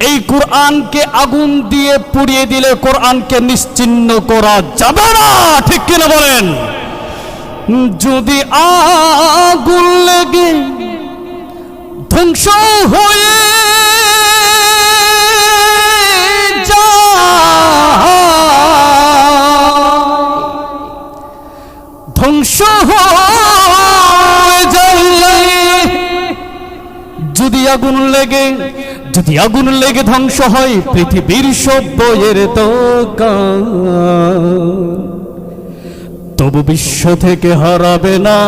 এই কোরআনকে আগুন দিয়ে পুড়িয়ে দিলে কোরআনকে নিশ্চিন্ন করা যাবে না। ঠিক কিনা বলেন? যদি আগুন লেগে ধ্বংস হয়ে ধ্বংস যদি আগুন লেগে যদি আগুন লেগে ধ্বংস হয়, পৃথিবীর সব বইয়ের দোকান। তবু বিশ্ব থেকে হারাবে না।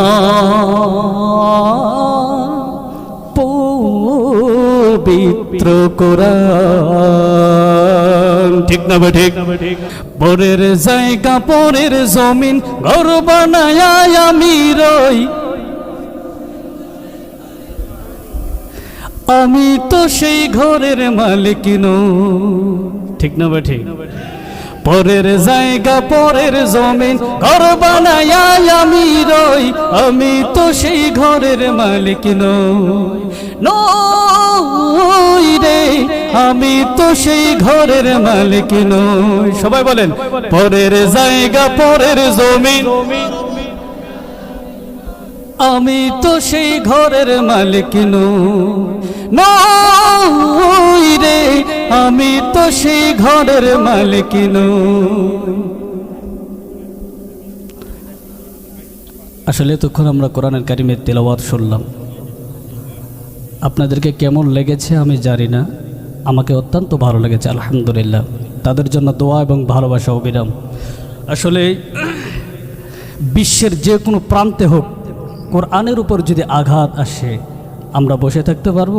পবিত্র কোরআন। ঠিক না ঠিক পরের জায়গা, পরের জমিন, ঘর বানায় আমি রই। আমি তো সেই ঘরের মালিক ঠিক না ঠিক পরের জায়গা পরের জমিন ঘর বানায় আমি রই। আমি তো সেই ঘরের মালিক নই রে। আমি তো সেই ঘরের মালিক নই। সবাই বলেন। পরের জায়গা পরের জমিন আমি তো সেই ঘরের মালিক নই রে, আমি তো সেই ঘরের মালিক আসলে এতক্ষণ আমরা কোরআনের কারিমের তেলাওয়াত শুনলাম। আপনাদেরকে কেমন লেগেছে আমি জানি না। আমাকে অত্যন্ত ভালো লেগেছে, আলহামদুলিল্লাহ। তাদের জন্য দোয়া এবং ভালোবাসা অবিরাম আসলে বিশ্বের যে কোনো প্রান্তে হোক কোরআনের উপর যদি আঘাত আসে, আমরা বসে থাকতে পারব?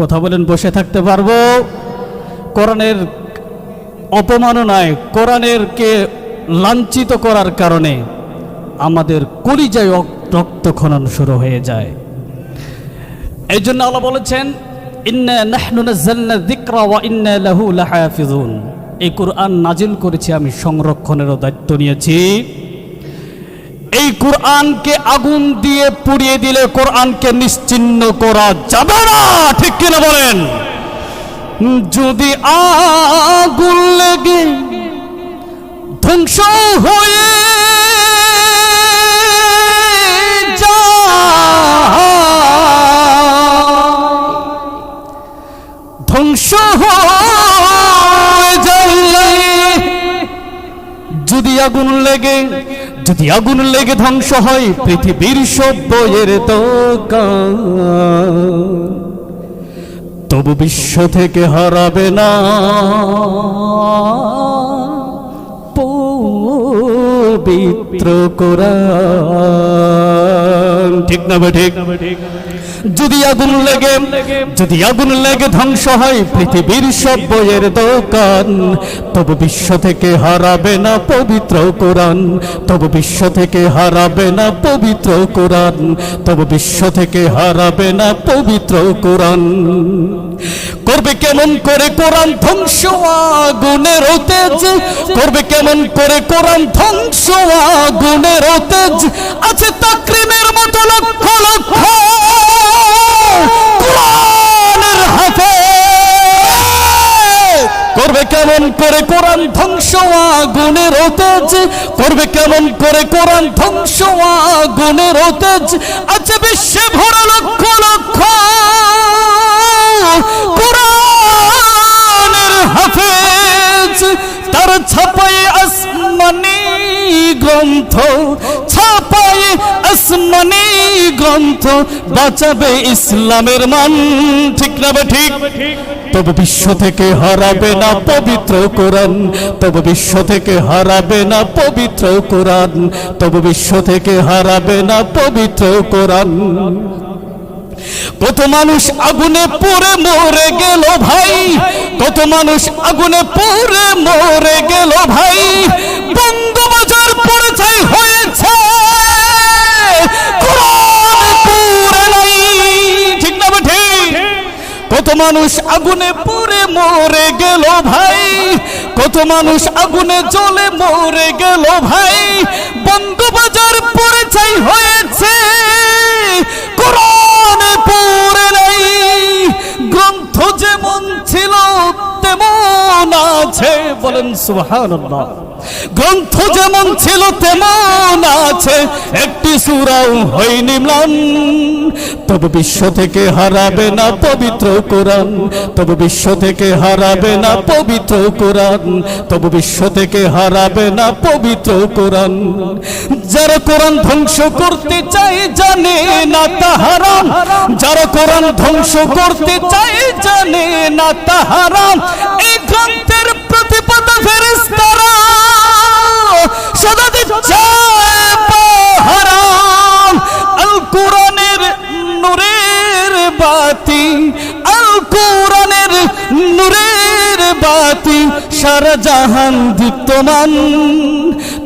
কথা বলেন, বসে থাকতে পারব? কোরআনের অপমাননায় কোরআনের কে লাঞ্ছিত করার কারণে আমাদের কলিজায় রক্ত খনন শুরু হয়ে যায়। এই জন্য আল্লাহ বলেছেন এই কোরআন নাজিল করেছি আমি, সংরক্ষণেরও দায়িত্ব নিয়েছি। এই কোরআনকে আগুন দিয়ে পুড়িয়ে দিলে কোরআনকে নিশ্চিন্ন করা যাবে না। ঠিক কিনা বলেন? যদি আগুন লেগে ধ্বংস হয়ে যায়, ধ্বংস হয়ে যদি আগুন লেগে যদি আগুন লেগে ধ্বংস হয়, পৃথিবীর সব বইয়ের দোকান তবু বিশ্ব থেকে হারাবে না। পবিত্র কোরআন। ঠিক না ঠিক। যদি আগুন লেগে, যদি আগুন লেগে ধ্বংস হয়, পৃথিবীর সব বইয়ের দোকান, তবু বিশ্ব থেকে হারাবে না পবিত্র কোরআন, তবু বিশ্ব থেকে হারাবে না পবিত্র কোরআন, তবু বিশ্ব থেকে হারাবে না পবিত্র কোরআন। করবে কেমন করে কোরআন ধ্বংস আগুনের তেজ করবে কেমন করে কোরআন ধ্বংস আগুনের তেজ আছে তাকরিমের মতো করবে কেমন করে কোরআন ধ্বংস আগুনের তেজ করবে কেমন করে কোরআন ধ্বংস আগুনের তেজ আছে বিশ্বে ভরা গ্রন্থ, ছাপাই আসমানি গ্রন্থ, বাঁচাবে ইসলামের মান, ঠিক না বে ঠিক? তবে বিশ্ব থেকে হারাবে না পবিত্র কোরআন, তবে বিশ্ব থেকে হারাবে না পবিত্র কোরআন, তবে বিশ্ব থেকে হারাবে না পবিত্র কোরআন। কত মানুষ আগুনে পড়ে মরে গেল ভাই, কত মানুষ আগুনে পড়ে মরে গেল ভাই বঙ্গবাজার কত মানুষ আগুনে পুড়ে মরে গেল ভাই। কত মানুষ আগুনে জ্বলে মরে গেল ভাই। বঙ্গবাজার চাই হয়েছে সুবহানাল্লাহ। গ্রন্থ যেমন ছিল, তেমন আছে। একটি সুরাও হয়নি ম্লান। তবে বিশ্ব থেকে হারাবে না পবিত্র কোরআন। তবে বিশ্ব থেকে হারাবে না পবিত্র কোরআন। তবে বিশ্ব থেকে হারাবে না পবিত্র কোরআন। যারা কোরআন ধ্বংস করতে চায় জানে না তাহারাম যারা কোরআন ধ্বংস করতে চায় জানে না তাহারাম এই গ্রন্থের প্রতিপদ ফেরেশতারা সদা দিচ্ছে পাহারাম আল বাতি আল কোরআনের বাতি সারা জাহান দীপ্তমান।